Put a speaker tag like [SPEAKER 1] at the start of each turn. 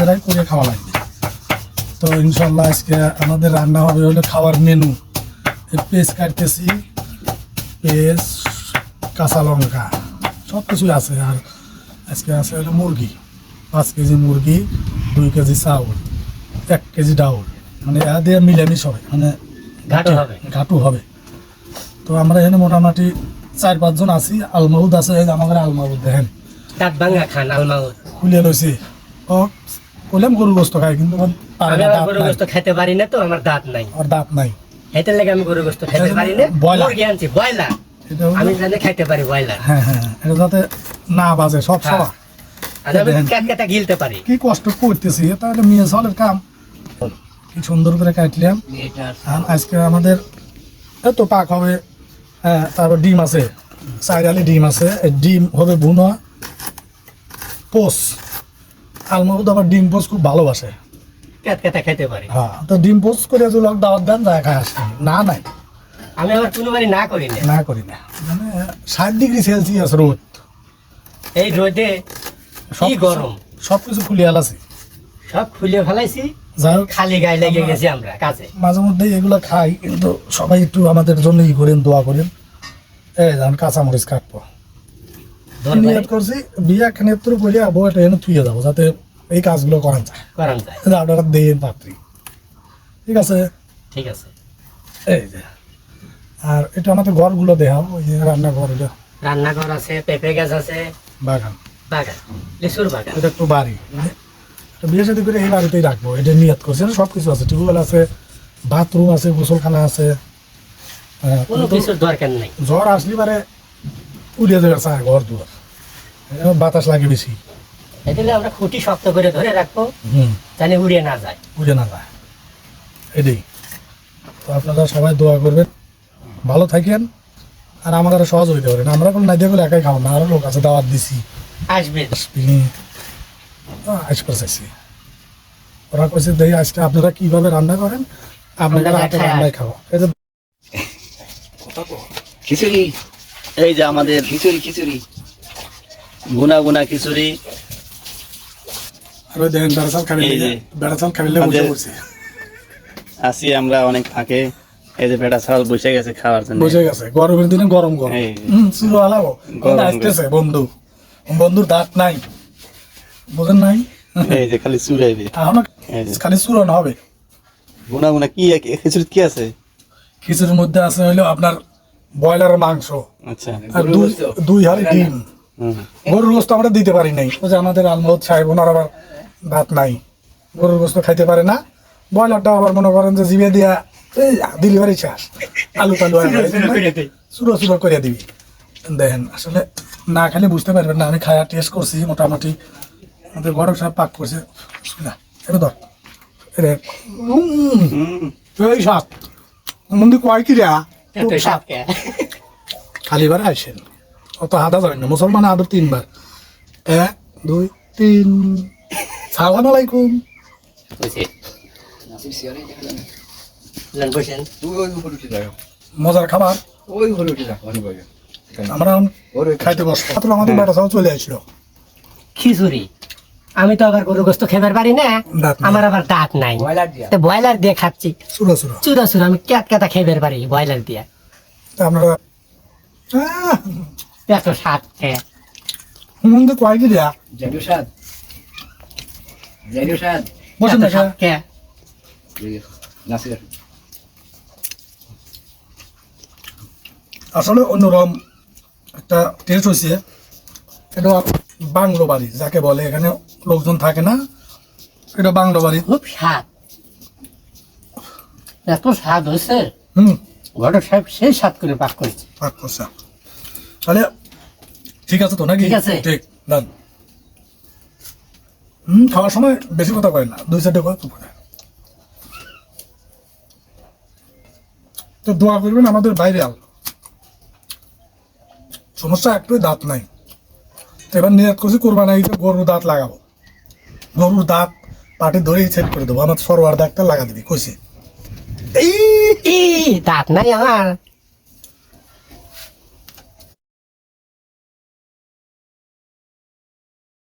[SPEAKER 1] এরাই করে খাওয়া লাগবে। তো ইনশাল্লাহ আজকে আমাদের রান্না হবে হলো খাওয়ার মেনু। পেঁয়াজ কাটতেছি পেঁয়াজ কাঁচা লঙ্কা সব কিছুই আছে। আর আজকে আছে হলো মুরগি পাঁচ কেজি মুরগি দুই কেজি চাউল এক কেজি ডাউল। মানে এরা দিয়ে মিলামিশ হবে মানে
[SPEAKER 2] ঘাটু হবে।
[SPEAKER 1] ঘাটু হবে। তো আমরা এখানে মোটামুটি চার পাঁচজন আছি। আলমাউদ আছে আমাদের আলমাউদ দেখেন। খুলে লইছি। ও কইলাম গরু গোস্ত খাই কিন্তু
[SPEAKER 2] আমি আবার গরু গোস্ত খেতে পারি না তো আমার দাঁত নাই।
[SPEAKER 1] ওর দাঁত নাই।
[SPEAKER 2] এটার লেগে আমি গরু গোস্ত খেতে পারি না। মুরগি আনছি ব্রয়লার। আমি জানি খাইতে পারি ব্রয়লার।
[SPEAKER 1] হ্যাঁ হ্যাঁ এটা যাতে না বাজে সব
[SPEAKER 2] হ্যাঁ।
[SPEAKER 1] সবা
[SPEAKER 2] আমি গিলতে পারি।
[SPEAKER 1] কি কষ্ট করতেছি মেয়ে চলের কাম। কি সুন্দর করে কাটলাম। আর আজকে আমাদের এত পাক হবে হ্যাঁ তারপর ডিম আছে। চাইরালি ডিম আছে ডিম হবে বুনা পোস। আলমাবুদ আবার ডিম পোস খুব ভালোবাসে।
[SPEAKER 2] ক্যাটকেটা খেতে পারি।
[SPEAKER 1] হ্যাঁ তো ডিম পোস করে যদি লোক দাওয়াত দেন যায় খায় আসে। না নাই।
[SPEAKER 2] আমি আবার কোনোবারই না করি না।
[SPEAKER 1] না করি না। মানে ষাট ডিগ্রি সেলসিয়াস রোদ।
[SPEAKER 2] এই রোদে কি গরম?
[SPEAKER 1] সব কিছু খুলিয়ে আলাছি
[SPEAKER 2] সব খুলে ফেলাইছি। খালি গায়ে লেগে গেছি আমরা কাছে
[SPEAKER 1] মাঝে মধ্যে এগুলো খাই কিন্তু সবাই একটু আমাদের জন্য ই করেন দোয়া করেন। এই যান কাঁচামরিচ কাটবো। নিয়ত করছি বিয়া খানিত্র করে এটা এনে থুয়ে যাব যাতে এই কাজগুলো করা যায়।
[SPEAKER 2] করান যায়।
[SPEAKER 1] আপনারা দেন পাত্রী ঠিক আছে?
[SPEAKER 2] ঠিক আছে।
[SPEAKER 1] এই যে। আর এটা আমাদের ঘরগুলো দেখাও ওই যে রান্নাঘর এটা।
[SPEAKER 2] রান্নাঘর আছে পেঁপে গাছ আছে।
[SPEAKER 1] বাগান।
[SPEAKER 2] বাগান লিচুর বাগান।
[SPEAKER 1] এটা একটু বাড়ি মানে এটা বিয়ে সাথে করে এই বাড়িতেই রাখব এটা নিয়ত করছি। সব কিছু আছে টিউবওয়েল আছে বাথরুম আছে গোসলখানা আছে। হ্যাঁ,
[SPEAKER 2] কোনো কিছুর দরকার নাই।
[SPEAKER 1] ঝড় আসলে পারে উড়িয়ে স্যার ঘর দুয়ার। বাতাস লাগে বেশি।
[SPEAKER 2] এটালে আমরা খুঁটি শক্ত করে ধরে রাখব।
[SPEAKER 1] হুম।
[SPEAKER 2] জানি উড়িয়ে না যায়।
[SPEAKER 1] উড়ে না যায়। এটাই তো আপনারা সবাই দোয়া করবেন। ভালো থাকেন। আর আমার আরও সহযোগিতা করেন আমরা কোনো না দিয়ে গেলে একাই খাব না। আরও লোক আছে দাওয়াত দিছি।
[SPEAKER 2] আসবে
[SPEAKER 1] আজ চাইছি ওরা কইছে দেখি আজকে আপনারা কীভাবে রান্না করেন? আপনারা। রান্নাই খাব। এটা
[SPEAKER 3] খিচুড়ি। এই যে আমাদের খিচুড়ি খিচুড়ি। গুনা গুনা খিচুড়ি।
[SPEAKER 1] আর ওই দেখেন বেড়াচাল খাবি বেড়াচাল খাবিলে বসে
[SPEAKER 3] আমাদের- আসি আমরা অনেক ফাঁকে এই যে বেটা বসে গেছে খাওয়ার জন্য।
[SPEAKER 1] বসে গেছে গরমের দিনে গরম গরম। চুলো আলাবো। আসতেছে বন্ধু। বন্ধুর দাঁত নাই। বোঝেন নাই?
[SPEAKER 3] এই যে খালি চুরাইবে।
[SPEAKER 1] খালি চুরন হবে।
[SPEAKER 3] গুনা গুনা কি এক- খিচুড়ি কি আছে?
[SPEAKER 1] খিচুড়ির মধ্যে আছে হইল আপনার ব্রয়লার মাংস।
[SPEAKER 3] আচ্ছা।
[SPEAKER 1] আর দুই হাড়ি ডিম। গরুর গোস্ত আমরা দিতে পারি নাই। আমাদের আলমদ সাহেব ওনার আবার ভাত নাই। গরুর গোস্ত খাইতে পারে না। ব্রয়লারটা আবার মনে করেন যে জিভে দিয়া এই ডেলিভারি শেষ আলু টালু চুরো চুরো করে দিবি। দেখেন আসলে না খালি বুঝতে পারবেন না। আমি খায়া টেস্ট করছি মোটামুটি আমাদের গরম সাহেব পাক করছে। না এটা ধর। এই সাত কয় কি রে? আসেন অত হাঁটা যাবেন না। মুসলমান আদর তিনবার। এক দুই তিন। সালাম আলাইকুম। মজার খাবার? আমরা এখন খাইতে বসবো আমাদের বেটা সব চলে আসলো।
[SPEAKER 2] খিচুড়ি। আমি তো আবার গরু গোস্ত খেতে পারি না। আমার আবার দাঁত নাই। তো ব্রয়লার দিয়ে খাচ্ছি।
[SPEAKER 1] চুরা চুরা।
[SPEAKER 2] চুরা চুরা। আমি ক্যাট কাটা খেতে পারি ব্রয়লার দিয়ে।
[SPEAKER 1] আহ,
[SPEAKER 2] এত স্বাদ খেয়ে।
[SPEAKER 1] মন্দির কয় কি রে
[SPEAKER 4] জেনুসাদ জেনুসাদ
[SPEAKER 1] বসেন
[SPEAKER 2] খেয়ে
[SPEAKER 4] নাসির।
[SPEAKER 1] আসলে অন্যরকম একটা টেস্ট হয়েছে এটা বাংলো বাড়ি যাকে বলে। এখানে লোকজন থাকে না। এটা বাংলো বাড়ি।
[SPEAKER 2] খুব স্বাদ। এত স্বাদ হয়েছে
[SPEAKER 1] হুম।
[SPEAKER 2] ঘটক সাহেব সেই স্বাদ করে পাক করেছে।
[SPEAKER 1] পাক করছে। তাহলে ঠিক আছে তো নাকি?
[SPEAKER 2] ঠিক আছে।
[SPEAKER 1] ঠিক ডান হুম, খাওয়ার সময় বেশি কথা কয় না, দুই চারটে কথা করে তো দোয়া করবেন আমাদের বাইরে আল। সমস্যা একটু দাঁত নাই। তো এবার নিয়াত করছি, কোরবানি ঈদে গরুর দাঁত লাগাবো। গরুর দাঁত পাটি ধরেই সেট করে দেবো, আমার সরোয়ার দাঁতটা লাগা দিবি, কইছে। এই
[SPEAKER 2] দাঁত নাই আমার।